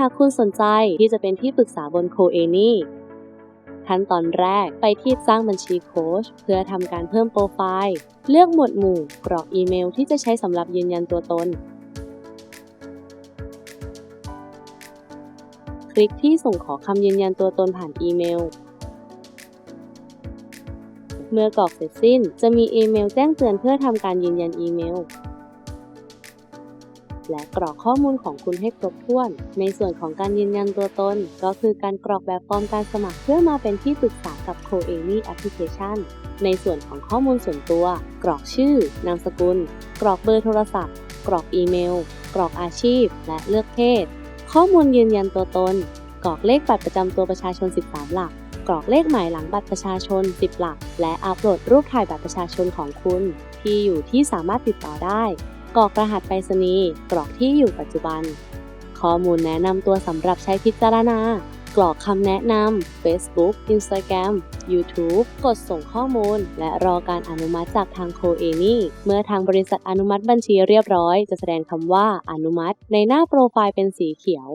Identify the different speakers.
Speaker 1: หากคุณสนใจที่จะเป็นที่ปรึกษาบนโคเอนี่ขั้นตอนแรกไปที่สร้างบัญชีโค้ชเพื่อทำการเพิ่มโปรไฟล์ เลือกหมวดหมู่กรอกอีเมลที่จะใช้สำหรับยืนยันตัวตน คลิกที่ส่งขอคำยืนยันตัวตนผ่านอีเมล เมื่อกรอกเสร็จสิ้น จะมีอีเมลแจ้งเตือนเพื่อทำการยืนยันอีเมล และกรอกข้อมูลของคุณให้ครบถ้วน ในส่วนของการยืนยันตัวตน ก็คือการกรอกแบบฟอร์มการสมัครเพื่อมาเป็นที่ปรึกษากับ c o a m y Application ในส่วนของข้อมูลส่วนตัว กรอกชื่อ นามสกุล กรอกเบอร์โทรศัพท์ กรอกอีเมล กรอกอาชีพ และเลือกเพศ ข้อมูลยืนยันตัวตน กรอกเลขบัตรประจำตัวประชาชน 13 หลัก กรอกเลขหมายหลังบัตรประชาชน 10 หลัก และอัปโหลดรูปถ่ายบัตรประชาชนของคุณ ที่อยู่ที่สามารถติดต่อได้ กรอกรหัสไปรษณีย์กรอกที่อยู่ปัจจุบัน ข้อมูลแนะนำตัวสำหรับใช้พิจารณา กรอกคำแนะนำ Facebook Instagram YouTube กดส่งข้อมูล และรอการอนุมัติจากทางโคเอนี่เมื่อทางบริษัทอนุมัติบัญชีเรียบร้อย จะแสดงคำว่าอนุมัติ ในหน้าโปรไฟล์เป็นสีเขียว